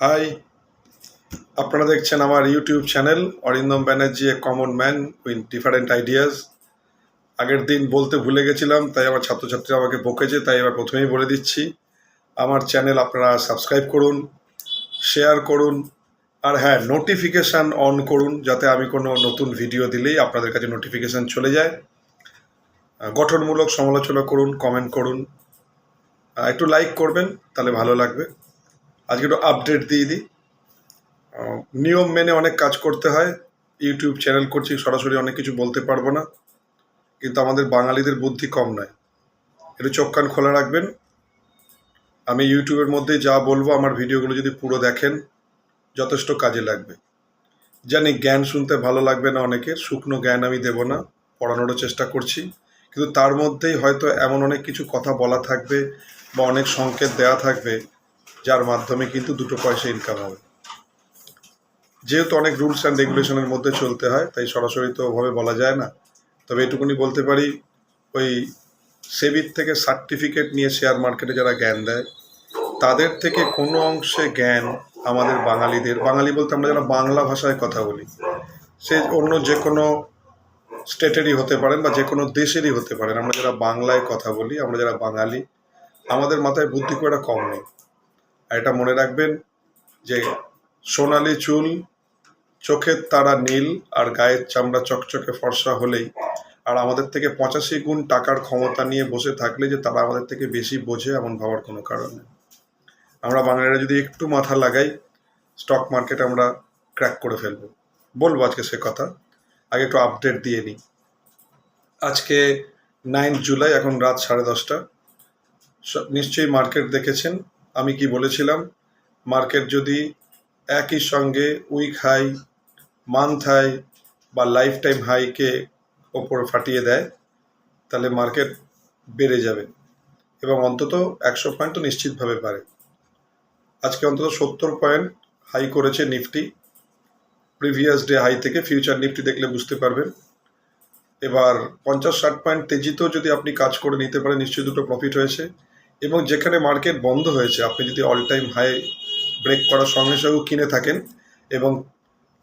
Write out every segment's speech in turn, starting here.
High আপনারা দেখছেন আমার YouTube channel Arindam Banerjee a common man with different ideas আগের দিন বলতে ভুলে গেছিলাম, তাই আমার ছাত্রছাত্রীরা আমাকে বকেছে, তাই এবার প্রথমেই বলে দিচ্ছি। আমার চ্যানেল আপনারা সাবস্ক্রাইব করুন শেয়ার করুন, আর হ্যাঁ নোটিফিকেশান অন করুন, যাতে আমি কোনো নতুন ভিডিও দিলেই আপনাদের কাছে নোটিফিকেশান চলে যায়। গঠনমূলক সমালোচনা করুন কমেন্ট করুন। একটু লাইক করবেন, তাহলে ভালো লাগবে। আজকে একটু আপডেট দিয়ে দিই। নিয়ম মেনে অনেক কাজ করতে হয়। ইউটিউব চ্যানেল করছি, সরাসরি অনেক কিছু বলতে পারব না। কিন্তু আমাদের বাঙালিদের বুদ্ধি কম নয়। একটু চোখ কান খোলা রাখবেন। আমি ইউটিউবের মধ্যে যা বলব, আমার ভিডিওগুলো যদি পুরো দেখেন, যথেষ্ট কাজে লাগবে। জানি জ্ঞান শুনতে ভালো লাগবে না অনেকের, শুকনো জ্ঞান আমি দেব না, পড়ানোরও চেষ্টা করছি। কিন্তু তার মধ্যেই হয়তো এমন অনেক কিছু কথা বলা থাকবে বা অনেক সংকেত দেওয়া থাকবে যার মাধ্যমে কিন্তু দুটো পয়সা ইনকাম হবে। যেহেতু অনেক রুলস অ্যান্ড রেগুলেশনের মধ্যে চলতে হয়, তাই সরাসরি তো ওভাবে বলা যায় না। তবে এটুকুনি বলতে পারি, ওই সেবির থেকে সার্টিফিকেট নিয়ে শেয়ার মার্কেটে যারা জ্ঞান দেয়, তাদের থেকে কোনো অংশে জ্ঞান আমাদের বাঙালিদের, বাঙালি বলতে আমরা যারা বাংলা ভাষায় কথা বলি। সে অন্য যে কোনো স্টেটেরই হতে পারেন বা যে কোনো দেশেরই হতে পারেন। আমরা যারা বাংলায় কথা বলি, আমরা যারা বাঙালি, আমাদের মাথায় বুদ্ধি খুব একটা কম নেই। আর এটা মনে রাখবেন যে সোনালি চুল, চোখের তারা নীল আর গায়ের চামড়া চকচকে ফর্সা হলেই। আর আমাদের থেকে পঁচাশি গুণ টাকার ক্ষমতা নিয়ে বসে থাকলে যে তারা আমাদের থেকে বেশি বোঝে এমন ভাবার কোনো কারণ নেই। আমরা বাঙালিরা যদি একটু মাথা লাগাই স্টক মার্কেট আমরা ক্র্যাক করে ফেলব। বলব আজকে সে কথা। আগে একটু আপডেট দিয়ে নিই। আজকে নাইন জুলাই এখন রাত সাড়ে দশটা। নিশ্চয়ই মার্কেট দেখেছেন। আমি কি বলেছিলাম? মার্কেট যদি একই সঙ্গে উইক হাই মান্থ হাই বা লাইফ টাইম হাইকে ওপর ফাটিয়ে দেয়, তাহলে মার্কেট বেড়ে যাবে এবং অন্তত একশো পয়েন্ট তো নিশ্চিতভাবে পারে আজকে অন্তত সত্তর পয়েন্ট হাই করেছে নিফটি। প্রিভিয়াস ডে হাই থেকে ফিউচার নিফটি দেখলে বুঝতে পারবেন। এবার পঞ্চাশ ষাট পয়েন্ট তেজিতেও যদি আপনি কাজ করে নিতে পারেন, নিশ্চয়ই দুটো প্রফিট হয়েছে। এবং যেখানে মার্কেট বন্ধ হয়েছে, আপনি যদি অল টাইম হাই ব্রেক করার সঙ্গে সঙ্গে কিনে থাকেন এবং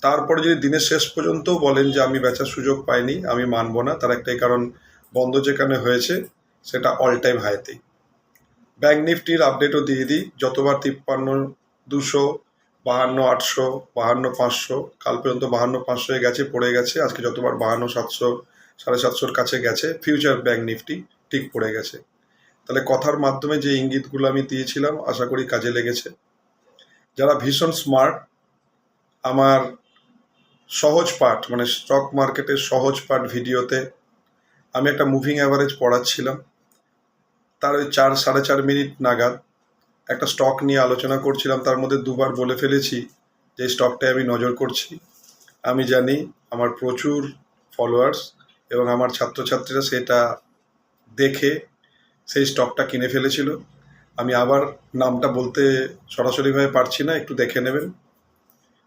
তারপরে যদি দিনের শেষ পর্যন্তও বলেন যে আমি বেচার সুযোগ পাইনি, আমি মানব না, তার একটাই কারণ বন্ধ যেখানে হয়েছে, সেটা অল টাইম হাইতেই ব্যাঙ্ক নিফটির আপডেটও দিয়ে দিই, যতবার তিপ্পান্ন, দুশো, বাহান্ন, আটশো, বাহান্ন, পাঁচশো, কাল পর্যন্ত বাহান্ন, পাঁচশো গেছে, পড়ে গেছে, আজকে যতবার বাহান্ন, সাতশো, সাড়ে সাতশোর কাছে গেছে ফিউচার ব্যাঙ্ক নিফটি ঠিক পড়ে গেছে। তাহলে কথার মাধ্যমে যে ইঙ্গিতগুলো আমি দিয়েছিলাম, আশা করি কাজে লেগেছে। যারা ভীষণ স্মার্ট, আমার সহজ পাঠ মানে স্টক মার্কেটের সহজ পাঠ ভিডিওতে আমি একটা মুভিং অ্যাভারেজ পড়াচ্ছিলাম। তার ওই চার, সাড়ে চার মিনিট নাগাদ একটা স্টক নিয়ে আলোচনা করছিলাম। তার মধ্যে দুবার বলে ফেলেছি যে স্টকটায় আমি নজর করছি। আমি জানি আমার প্রচুর ফলোয়ার্স এবং আমার ছাত্রছাত্রীরা সেটা দেখে সেই স্টকটা কিনে ফেলেছিল। আমি আবার নামটা বলতে সরাসরিভাবে পারছি না, একটু দেখে নেবেন।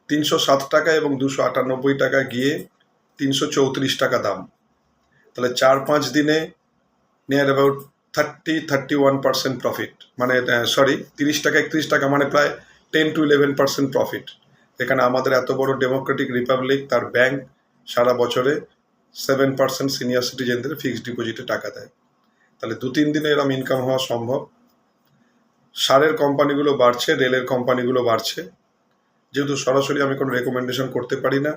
তিনশো সাত টাকা এবং দুশো আটানব্বই টাকা গিয়ে তিনশো চৌত্রিশ টাকা দাম। তাহলে চার পাঁচ দিনে near about thirty thirty one percent profit মানে সরি তিরিশ টাকা, একত্রিশ টাকা মানে প্রায় ten to eleven percent profit এখানে আমাদের এত বড় ডেমোক্রেটিক রিপাবলিক তার ব্যাংক সারা বছরে সেভেন পার্সেন্ট সিনিয়র সিটিজেনদের ফিক্সড ডিপোজিটে টাকা দেয়। তাহলে দু তিন দিনে এরম ইনকাম হওয়া সম্ভব। সারের কোম্পানিগুলো বাড়ছে, রেলের কোম্পানিগুলো বাড়ছে। যেহেতু সরাসরি আমি কোনো রেকমেন্ডেশন করতে পারি না,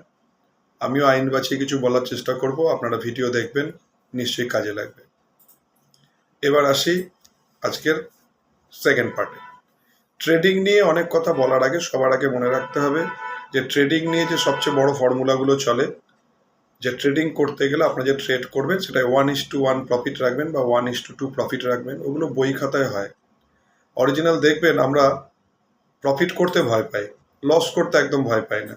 আমিও আইন বাঁচিয়ে কিছু বলার চেষ্টা করব, আপনারা ভিডিও দেখবেন, নিশ্চয়ই কাজে লাগবে। এবার আসি আজকের সেকেন্ড পার্টে ট্রেডিং নিয়ে অনেক কথা বলার আগে সবার আগে মনে রাখতে হবে যে ট্রেডিং নিয়ে যে সবচেয়ে বড় ফর্মুলাগুলো চলে যে ট্রেডিং করতে গেলে আপনার যে ট্রেড করবেন সেটা one is to one profit রাখবেন বা one is to two profit রাখবেন, ওগুলো বই খাতায় হয়। অরিজিনাল দেখবেন, আমরা প্রফিট করতে ভয় পাই লস করতে একদম ভয় পাই না।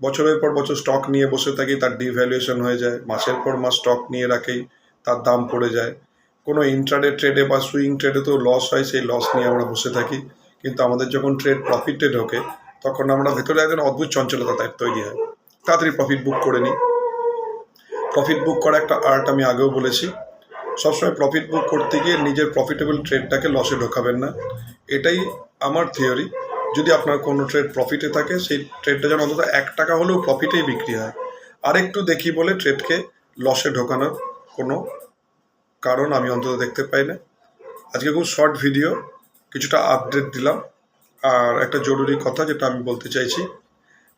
বছরের পর বছর স্টক নিয়ে বসে থাকি, তার ডিভ্যালুয়েশন হয়ে যায়, মাসের পর মাস স্টক নিয়ে রাখেই তার দাম পড়ে যায়। কোনো ইন্ট্রাডে ট্রেডে বা সুইং ট্রেডে তো লস হয়, সেই লস নিয়ে আমরা বসে থাকি। কিন্তু আমাদের যখন ট্রেড প্রফিটে ঢোকে, তখন আমরা ভেতরে একজন অদ্ভুত চঞ্চলতা তৈরি হয়। তাড়াতাড়ি প্রফিট বুক করে নিই। প্রফিট বুক করা একটা আর্ট আমি আগেও বলেছি। সবসময় প্রফিট বুক করতে গিয়ে নিজের প্রফিটেবল ট্রেডটাকে লসে ঢোকাবেন না। এটাই আমার থিওরি যদি আপনার কোনো ট্রেড প্রফিটে থাকে, সেই ট্রেডটা যেন অন্তত এক টাকা হলেও প্রফিটেই বিক্রি হয়। আরেকটু দেখি বলে ট্রেডকে লসে ঢোকানোর কোনো কারণ আমি অন্তত দেখতে পাই না। আজকে খুব শর্ট ভিডিও কিছুটা আপডেট দিলাম। আর একটা জরুরি কথা যেটা আমি বলতে চাইছি,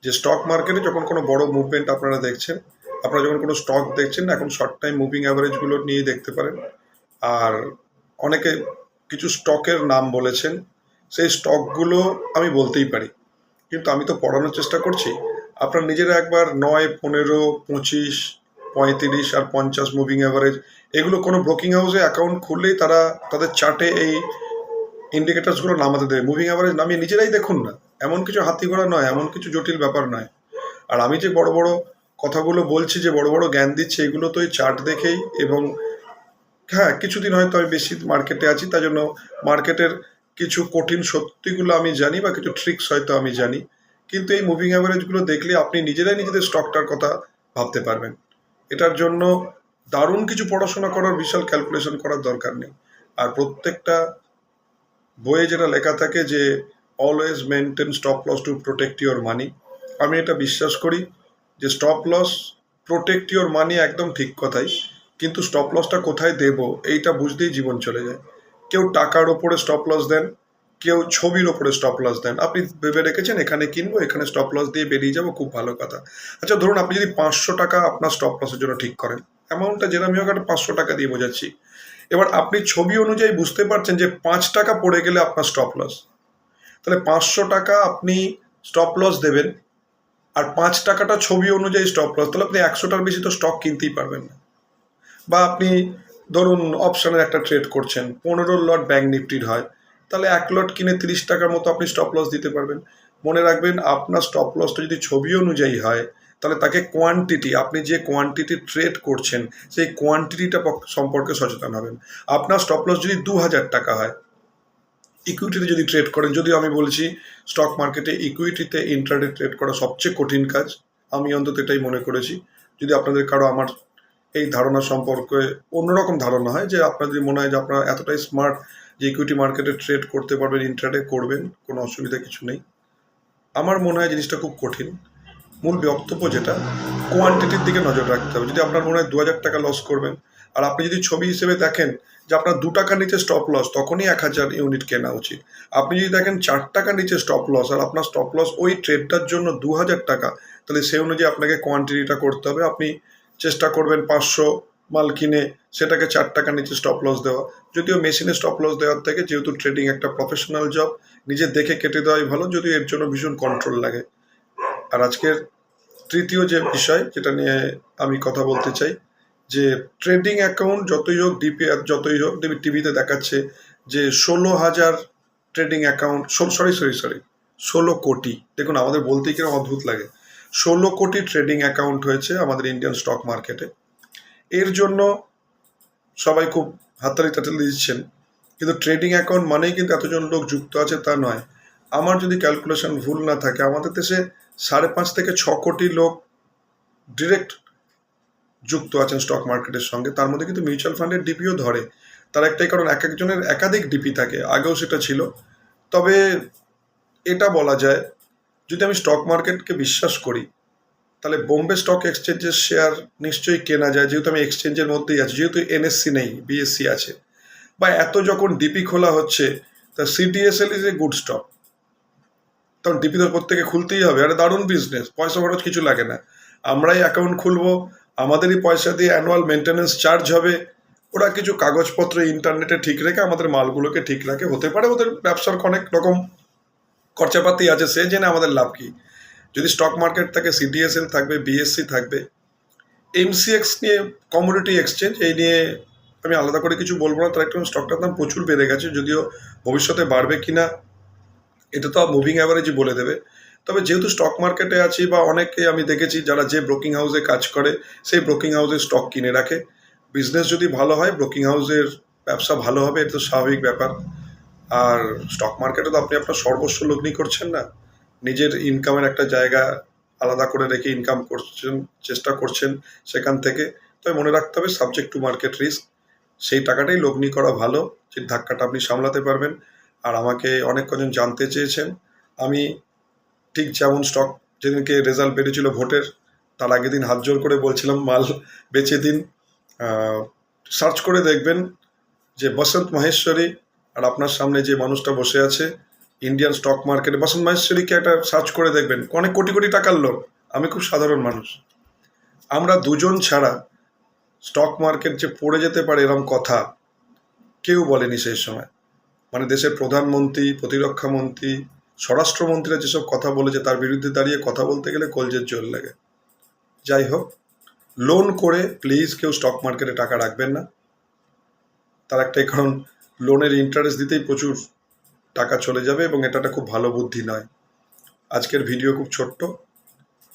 যে স্টক মার্কেটে যখন কোনো বড় মুভমেন্ট আপনারা দেখছেন আপনারা যখন কোনো স্টক দেখছেন এখন শর্ট টাইম মুভিং অ্যাভারেজগুলো নিয়ে দেখতে পারেন। আর অনেকে কিছু স্টকের নাম বলেছেন, সেই স্টকগুলো আমি বলতেই পারি। কিন্তু আমি তো পড়ানোর চেষ্টা করছি। আপনার নিজেরা একবার নয়, পনেরো, পঁচিশ, পঁয়ত্রিশ আর পঞ্চাশ মুভিং অ্যাভারেজ এগুলো কোনো ব্রোকিং হাউসে অ্যাকাউন্ট খুললেই তারা তাদের চার্টে এই ইন্ডিকেটার্সগুলো নামাতে দেবে। মুভিং অ্যাভারেজ নামিয়ে নিজেরাই দেখুন না। এমন কিছু হাতি ঘোড়া নয়, এমন কিছু জটিল ব্যাপার নয়। আর আমি যে বড় বড় কথাগুলো বলছি যে বড় বড় জ্ঞান দিচ্ছে, এগুলো তো এই চার্ট দেখেই এবং হ্যাঁ কিছুদিন হয়তো আমি বেশি মার্কেটে আছি তাই জন্য মার্কেটের কিছু কঠিন সত্যিগুলো আমি জানি বা কিছু ট্রিক্স হয়তো আমি জানি। কিন্তু এই মুভিং অ্যাভারেজগুলো দেখলে আপনি নিজেরাই নিজেদের স্টকটার কথা ভাবতে পারবেন। এটার জন্য দারুণ কিছু পড়াশোনা করার বিশাল ক্যালকুলেশন করার দরকার নেই। আর প্রত্যেকটা বইয়ে যেটা লেখা থাকে যে always maintain stop loss to protect your money আমি এটা বিশ্বাস করি। যে stop loss protect your money একদম ঠিক কথাই। কিন্তু স্টপ লসটা কোথায় দেব? এইটা বুঝতেই জীবন চলে যায়। কেউ টাকার ওপরে স্টপ লস দেন, কেউ ছবির ওপরে স্টপ লস দেন। আপনি ভেবে রেখেছেন, এখানে কিনবো, এখানে স্টপ লস দিয়ে বেরিয়ে যাব, খুব ভালো কথা। আচ্ছা ধরুন আপনি যদি পাঁচশো টাকা আপনার স্টপ লসের জন্য ঠিক করেন অ্যামাউন্টটা যেরকমই হোক একটা পাঁচশো টাকা দিয়ে বোঝাচ্ছি। এবার আপনি ছবি অনুযায়ী বুঝতে পারছেন যে পাঁচ টাকা পড়ে গেলে আপনার স্টপ লস তাহলে পাঁচশো টাকা আপনি স্টপ লস দেবেন আর পাঁচ টাকাটা ছবি অনুযায়ী স্টপ লস তাহলে আপনি একশোটার বেশি তো স্টক কিনতেই পারবেন না। বা আপনি ধরুন অপশানের একটা ট্রেড করছেন, পনেরো লট ব্যাঙ্ক নিফটির হয়, তাহলে এক লট কিনে তিরিশ টাকার মতো আপনি স্টপ লস দিতে পারবেন। মনে রাখবেন আপনার স্টপ লসটা যদি ছবি অনুযায়ী হয়, তাহলে তাকে কোয়ান্টিটি আপনি যে কোয়ান্টিটি ট্রেড করছেন, সেই কোয়ান্টিটিটা সম্পর্কে সচেতন হবেন। আপনার স্টপ লস যদি দু হাজার টাকা হয় ইকুইটিতে যদি ট্রেড করেন, যদিও আমি বলছি স্টক মার্কেটে ইকুইটিতে ইন্টারডে ট্রেড করা সবচেয়ে কঠিন কাজ, আমি অন্তত এটাই মনে করেছি। যদি আপনাদের কারও আমার এই ধারণা সম্পর্কে অন্যরকম ধারণা হয় যে আপনার যদি মনে হয় যে আপনারা এতটাই স্মার্ট যে ইকুইটি মার্কেটে ট্রেড করতে পারবেন ইন্টারডে করবেন, কোনো অসুবিধা কিছু নেই। আমার মনে হয় জিনিসটা খুব কঠিন। মূল বক্তব্য যেটা কোয়ান্টিটির দিকে নজর রাখতে হবে। যদি আপনার মনে হয় দু হাজার টাকা লস করবেন আর আপনি যদি ছবি হিসেবে দেখেন যে আপনার দু টাকার নিচে স্টপ লস তখনই এক হাজার ইউনিট কেনা উচিত। আপনি যদি দেখেন চার টাকার নিচে স্টপ লস আর আপনার স্টপ লস ওই ট্রেডটার জন্য দু হাজার টাকা, তাহলে সেই অনুযায়ী আপনাকে কোয়ান্টিটিটা করতে হবে। আপনি চেষ্টা করবেন পাঁচশো মাল কিনে সেটাকে চার টাকার নিচে স্টপ লস দেওয়া। যদিও মেশিনে স্টপ লস দেওয়ার থেকে যেহেতু ট্রেডিং একটা প্রফেশনাল জব নিজে দেখে কেটে দেওয়াই ভালো, যদিও এর জন্য ভীষণ কন্ট্রোল লাগে। আর আজকের তৃতীয় যে বিষয়, যেটা নিয়ে আমি কথা বলতে চাই যে ট্রেডিং অ্যাকাউন্ট যতই হোক ডিপি, যতই হোক টিভিতে দেখাচ্ছে যে ষোলো হাজার trading account sorry sorry sorry, ষোলো কোটি। দেখুন, আমাদের বলতেই কীরকম অদ্ভুত লাগে। ষোলো কোটি ট্রেডিং অ্যাকাউন্ট হয়েছে আমাদের ইন্ডিয়ান স্টক মার্কেটে। এর জন্য সবাই খুব হাততালি টাতালি দিচ্ছেন। কিন্তু ট্রেডিং অ্যাকাউন্ট মানেই কিন্তু এতজন লোক যুক্ত আছে তা নয়। আমার যদি ক্যালকুলেশন ভুল না থাকে, আমাদের দেশে সাড়ে পাঁচ থেকে ছ কোটি লোক ডিরেক্ট যুক্ত আছেন স্টক মার্কেটের সঙ্গে, তার মধ্যে কিন্তু মিউচুয়াল ফান্ডের ডিপিও ধরে। তার একটাই কারণ, এক একজনের একাধিক ডিপি থাকে, আগেও সেটা ছিল। তবে এটা বলা যায়, যদি আমি স্টক মার্কেটকে বিশ্বাস করি, তাহলে বোম্বে স্টক এক্সচেঞ্জের শেয়ার নিশ্চয়ই কেনা যায়, যেহেতু আমি এক্সচেঞ্জের মধ্যেই আছি, যেহেতু এনএসসি নেই বিএসসি আছে। বা এত যখন ডিপি খোলা হচ্ছে, তা CDSL is a good stock তখন ডিপি তো প্রত্যেকে খুলতেই হবে, আরে দারুণ বিজনেস পয়সা খরচ কিছু লাগে না। আমরাই অ্যাকাউন্ট খুলবো আমাদেরই পয়সা দিয়ে অ্যানুয়াল মেনটেন্যান্স চার্জ হবে। ওরা কিছু কাগজপত্র ইন্টারনেটে ঠিক রেখে আমাদের মালগুলোকে ঠিক রাখে। হতে পারে ওদের ব্যবসার অনেক রকম খরচাপাতি আছে, সে জেনে আমাদের লাভ কী। যদি স্টক মার্কেট থাকে সিডিএসএল থাকবে বিএসসি থাকবে। এমসিএক্স নিয়ে কমোডিটি এক্সচেঞ্জ এই নিয়ে আমি আলাদা করে কিছু বলব না। তার একটু স্টকটার দাম প্রচুর বেড়ে গেছে, যদিও ভবিষ্যতে বাড়বে কিনা, এটা তো মুভিং অ্যাভারেজই বলে দেবে। তবে যেহেতু স্টক মার্কেটে আছি বা অনেকে আমি দেখেছি যারা যে ব্রোকিং হাউসে কাজ করে, সেই ব্রোকিং হাউসে স্টক কিনে রাখে। বিজনেস যদি ভালো হয় ব্রোকিং হাউসের ব্যবসা ভালো হবে, এটা তো স্বাভাবিক ব্যাপার। আর স্টক মার্কেটে তো আপনি আপনার সর্বস্ব লগ্নি করছেন না। নিজের ইনকামের একটা জায়গা আলাদা করে রেখে ইনকাম করছেন, চেষ্টা করছেন সেখান থেকে। তবে মনে রাখতে হবে সাবজেক্ট টু মার্কেট রিস্ক সেই টাকাটাই লগ্নি করা ভালো, যে ধাক্কাটা আপনি সামলাতে পারবেন। আর আমাকে অনেক কজন জানতে চেয়েছেন। আমি ঠিক যেমন স্টক যেদিনকে রেজাল্ট বেরিয়েছিল ভোটের, তার আগের দিন হাত জোর করে বলছিলাম, মাল বেচে দিন। সার্চ করে দেখবেন যে বসন্ত মাহেশ্বরী আর আপনার সামনে যে মানুষটা বসে আছে ইন্ডিয়ান স্টক মার্কেটে বসন্ত মাহেশ্বরীকে একটা সার্চ করে দেখবেন। অনেক কোটি কোটি টাকার লোক। আমি খুব সাধারণ মানুষ। আমরা দুজন ছাড়া স্টক মার্কেট যে পড়ে যেতে পারে এরম কথা কেউ বলেনি সেই সময়। মানে দেশের প্রধানমন্ত্রী, প্রতিরক্ষা মন্ত্রী স্বরাষ্ট্রমন্ত্রীরা যেসব কথা বলেছে, তার বিরুদ্ধে দাঁড়িয়ে কথা বলতে গেলে কলজের জোর লাগে। যাই হোক লোন করে প্লিজ কেউ স্টক মার্কেটে টাকা রাখবেন না। তার একটাই কারণ লোনের ইন্টারেস্ট দিতেই প্রচুর টাকা চলে যাবে এবং এটা একটা খুব ভালো বুদ্ধি নয়। আজকের ভিডিও খুব ছোট্ট।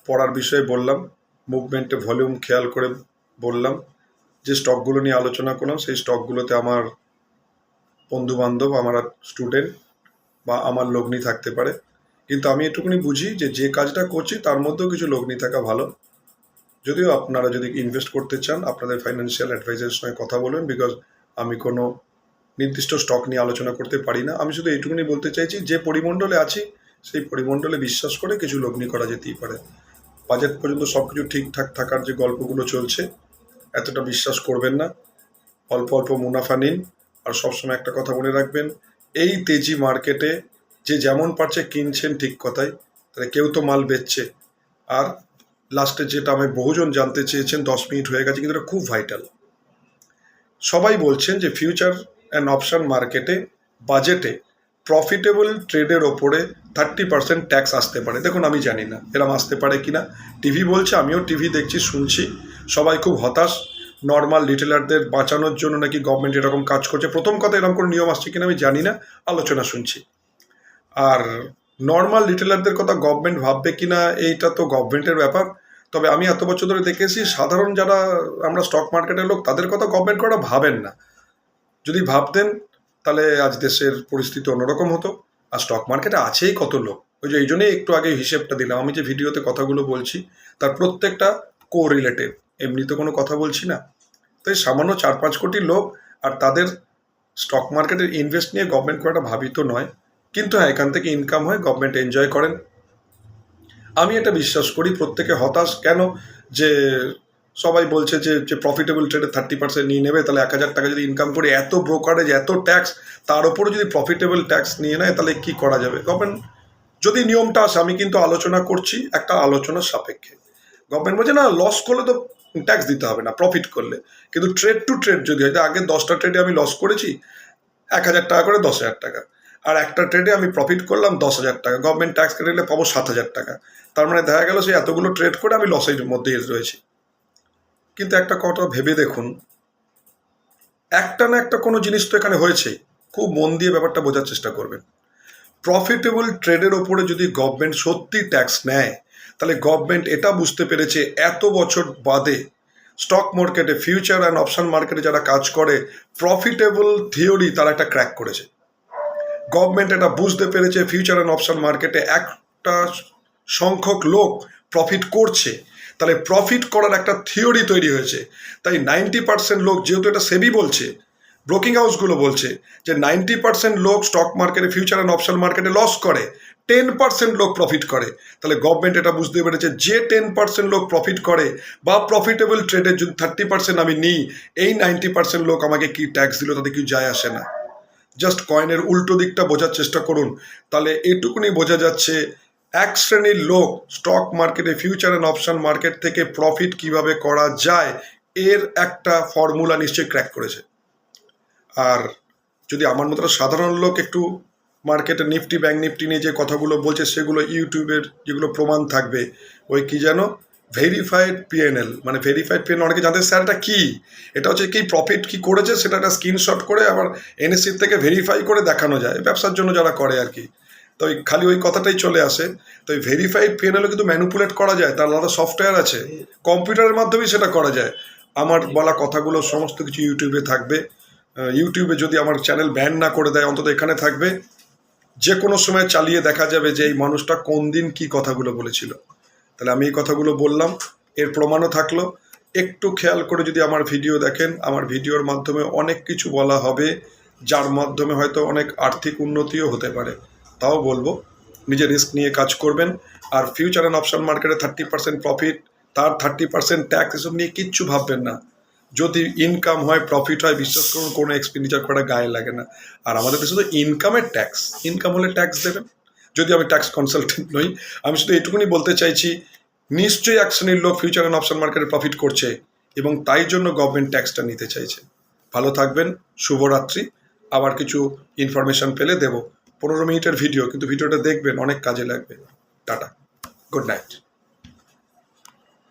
পড়ার বিষয়ে বললাম মুভমেন্টে ভলিউম খেয়াল করে বললাম, যে স্টকগুলো নিয়ে আলোচনা করলাম, সেই স্টকগুলোতে আমার বন্ধু বান্ধব আমার স্টুডেন্ট বা আমার লগ্নি থাকতে পারে। কিন্তু আমি এটুকুনি বুঝি যে যে কাজটা করছি তার মধ্যেও কিছু লগ্নি থাকা ভালো। যদিও আপনারা যদি ইনভেস্ট করতে চান, আপনাদের ফাইন্যান্সিয়াল অ্যাডভাইজারের সঙ্গে কথা বলবেন বিকজ আমি কোনো নির্দিষ্ট স্টক নিয়ে আলোচনা করতে পারি না। আমি শুধু এইটুকুনি বলতে চাইছি, যে পরিমণ্ডলে আছি, সেই পরিমণ্ডলে বিশ্বাস করে কিছু লগ্নি করা যেতেই পারে। বাজেট পর্যন্ত সব কিছু ঠিকঠাক থাকার যে গল্পগুলো চলছে, এতটা বিশ্বাস করবেন না। অল্প অল্প মুনাফা নিন, আর সবসময় একটা কথা মনে রাখবেন এই তেজি মার্কেটে যে যেমন পারছে কিনছেন ঠিক কথাই, তাহলে কেউ তো মাল বেচছে। আর লাস্টে যেটা আমি বহুজন জানতে চেয়েছেন, দশ মিনিট হয়ে গেছে, কিন্তু এটা খুব ভাইটাল সবাই বলছেন যে ফিউচার অ্যান্ড অপশন মার্কেটে বাজেটে প্রফিটেবল ট্রেডের ওপরে থার্টি পার্সেন্ট ট্যাক্স আসতে পারে। দেখুন, আমি জানি না, এরম আসতে পারে কি না টিভি বলছে, আমিও টিভি দেখছি, শুনছি। সবাই খুব হতাশ। নর্মাল রিটেলারদের বাঁচানোর জন্য নাকি গভর্নমেন্ট এরকম কাজ করছে? প্রথম কথা এরকম কোনো নিয়ম আসছে কিনা আমি জানি না, আলোচনা শুনছি। আর নর্মাল রিটেলারদের কথা গভর্নমেন্ট ভাববে কিনা, এইটা তো গভর্নমেন্টের ব্যাপার। তবে আমি এত বছর ধরে দেখেছি, সাধারণ যারা আমরা স্টক মার্কেটের লোক, তাদের কথা গভর্নমেন্ট করা ভাবেন না। যদি ভাবতেন, তাহলে আজ দেশের পরিস্থিতি অন্যরকম হতো। আর স্টক মার্কেটে আছেই কত লোক। ওই যে এই জন্যই একটু আগে হিসেবটা দিলাম। আমি যে ভিডিওতে কথাগুলো বলছি, তার প্রত্যেকটা কো রিলেটেড এমনি তো কোনো কথা বলছি না। তাই সামান্য চার পাঁচ কোটি লোক আর তাদের স্টক মার্কেটের ইনভেস্ট নিয়ে গভর্নমেন্ট খুব একটা ভাবিত নয়। কিন্তু হ্যাঁ এখান থেকে ইনকাম হয় গভর্নমেন্ট এনজয় করেন। আমি এটা বিশ্বাস করি, প্রত্যেকে হতাশ। কেন? যে সবাই বলছে যে যে প্রফিটেবল ট্রেডে থার্টি পার্সেন্ট নিয়ে নেবে, তাহলে এক হাজার টাকা যদি ইনকাম করে এত ব্রোকারেজ এত ট্যাক্স তার উপরে যদি প্রফিটেবল ট্যাক্স নিয়ে নেয়, তাহলে কি করা যাবে? গভর্নমেন্ট যদি নিয়মটা আসে, আমি কিন্তু আলোচনা করছি, একটা আলোচনার সাপেক্ষে। গভর্নমেন্ট বলছে, না লস করলে তো ট্যাক্স দিতে হবে না প্রফিট করলে। কিন্তু ট্রেড টু ট্রেড যদি হয়, আগে দশটা ট্রেডে আমি লস করেছি, এক হাজার টাকা করে দশ হাজার টাকা। আর একটা ট্রেডে আমি প্রফিট করলাম দশ হাজার টাকা। গভর্নমেন্ট ট্যাক্স কেটে নিলে পাবো সাত হাজার টাকা। তার মানে দেখা গেল সেই এতগুলো ট্রেড করে আমি লসের মধ্যেই রয়েছি। কিন্তু একটা কথা ভেবে দেখুন, একটা না একটা কোনো জিনিস তো এখানে হয়েছে। খুব মন দিয়ে ব্যাপারটা বোঝার চেষ্টা করবেন। প্রফিটেবল ট্রেডের ওপরে যদি গভর্নমেন্ট সত্যি ট্যাক্স নেয় তাহলে গভর্নমেন্ট এটা বুঝতে পেরেছে এত বছর বাদে স্টক মার্কেটে ফিউচার অ্যান্ড অপশন মার্কেটে যারা কাজ করে প্রফিটেবল থিওরি তারা একটা ক্র্যাক করেছে। গভর্নমেন্ট এটা বুঝতে পেরেছে ফিউচার অ্যান্ড অপশান মার্কেটে একটা সংখ্যক লোক প্রফিট করছে। তাহলে প্রফিট করার একটা থিওরি তৈরি হয়েছে। তাই নাইনটি পার্সেন্ট লোক যেহেতু এটা সেবি বলছে ব্রোকিং হাউসগুলো বলছে যে নাইনটি পার্সেন্ট লোক স্টক মার্কেটে ফিউচার অ্যান্ড অপশন মার্কেটে লস করে। টেন পার্সেন্ট লোক প্রফিট করে। তাহলে গভর্নমেন্ট এটা বুঝতে পেরেছে, যে টেন পার্সেন্ট লোক প্রফিট করে বা প্রফিটেবল ট্রেডে যদি থার্টি পার্সেন্ট আমি নিই, এই নাইনটি পার্সেন্ট লোক আমাকে কি ট্যাক্স দিল তাদের কিছু যায় আসে না। জাস্ট কয়েনের উল্টো দিকটা বোঝার চেষ্টা করুন। তাহলে এটুকুনি বোঝা যাচ্ছে, এক শ্রেণির লোক স্টক মার্কেটে ফিউচার অ্যান্ড অপশান মার্কেট থেকে প্রফিট কীভাবে করা যায়, এর একটা ফর্মুলা নিশ্চয়ই ক্র্যাক করেছে। আর যদি আমার মতো সাধারণ লোক একটু মার্কেটে নিফটি ব্যাঙ্ক নিফটি নিয়ে যে কথাগুলো বলছে, সেগুলো ইউটিউবের যেগুলো প্রমাণ থাকবে, ওই কি যেন ভেরিফাইড পিএনএল মানে ভেরিফাইড পিএনএল অনেকে জানতে স্যার এটা কী? এটা হচ্ছে কি প্রফিট কি করেছে, সেটা একটা স্ক্রিনশট করে আবার এনএসসি থেকে ভেরিফাই করে দেখানো যায়, ব্যবসার জন্য যারা করে আর কি। তো ওই খালি ওই কথাটাই চলে আসে। তো ওই ভেরিফাইড পিএনএলও কিন্তু ম্যানুপুলেট করা যায়, তার আলাদা সফটওয়্যার আছে। কম্পিউটারের মাধ্যমেই সেটা করা যায়। আমার বলা কথাগুলো সমস্ত কিছু ইউটিউবে থাকবে। ইউটিউবে যদি আমার চ্যানেল ব্যান না করে দেয়, অন্তত এখানে থাকবে। যে কোনো সময় চালিয়ে দেখা যাবে যে এই মানুষটা কোন দিন কি কথাগুলো বলেছিল। তাহলে আমি এই কথাগুলো বললাম, এর প্রমাণও থাকল। একটু খেয়াল করে যদি আমার ভিডিও দেখেন, আমার ভিডিওর মাধ্যমে অনেক কিছু বলা হবে, যার মাধ্যমে হয়তো অনেক আর্থিক উন্নতিও হতে পারে। তাও বলব, নিজে রিস্ক নিয়ে কাজ করবেন, আর ফিউচার অ্যান্ড অপশন মার্কেটে থার্টি পার্সেন্ট প্রফিট, তার থার্টি পার্সেন্ট ট্যাক্স এসব নিয়ে কিচ্ছু ভাববেন না। যদি ইনকাম হয় প্রফিট হয়, বিশ্বাস করুন, কোনো এক্সপেন্ডিচার করা গায়ে লাগে না। আর আমাদের দেশে তো ইনকামের ট্যাক্স ইনকাম হলে ট্যাক্স দেবেন। যদি আমি ট্যাক্স কনসালটেন্ট নই, আমি শুধু এইটুকুনি বলতে চাইছি, নিশ্চয়ই এক শ্রেণির লোক ফিউচার অ্যান্ড অপশন মার্কেটে প্রফিট করছে এবং তাই জন্য গভর্নমেন্ট ট্যাক্সটা নিতে চাইছে। ভালো থাকবেন, শুভরাত্রি। আবার কিছু ইনফরমেশন পেলে দেবো। পনেরো মিনিটের ভিডিও কিন্তু ভিডিওটা দেখবেন, অনেক কাজে লাগবে। টাটা। Good night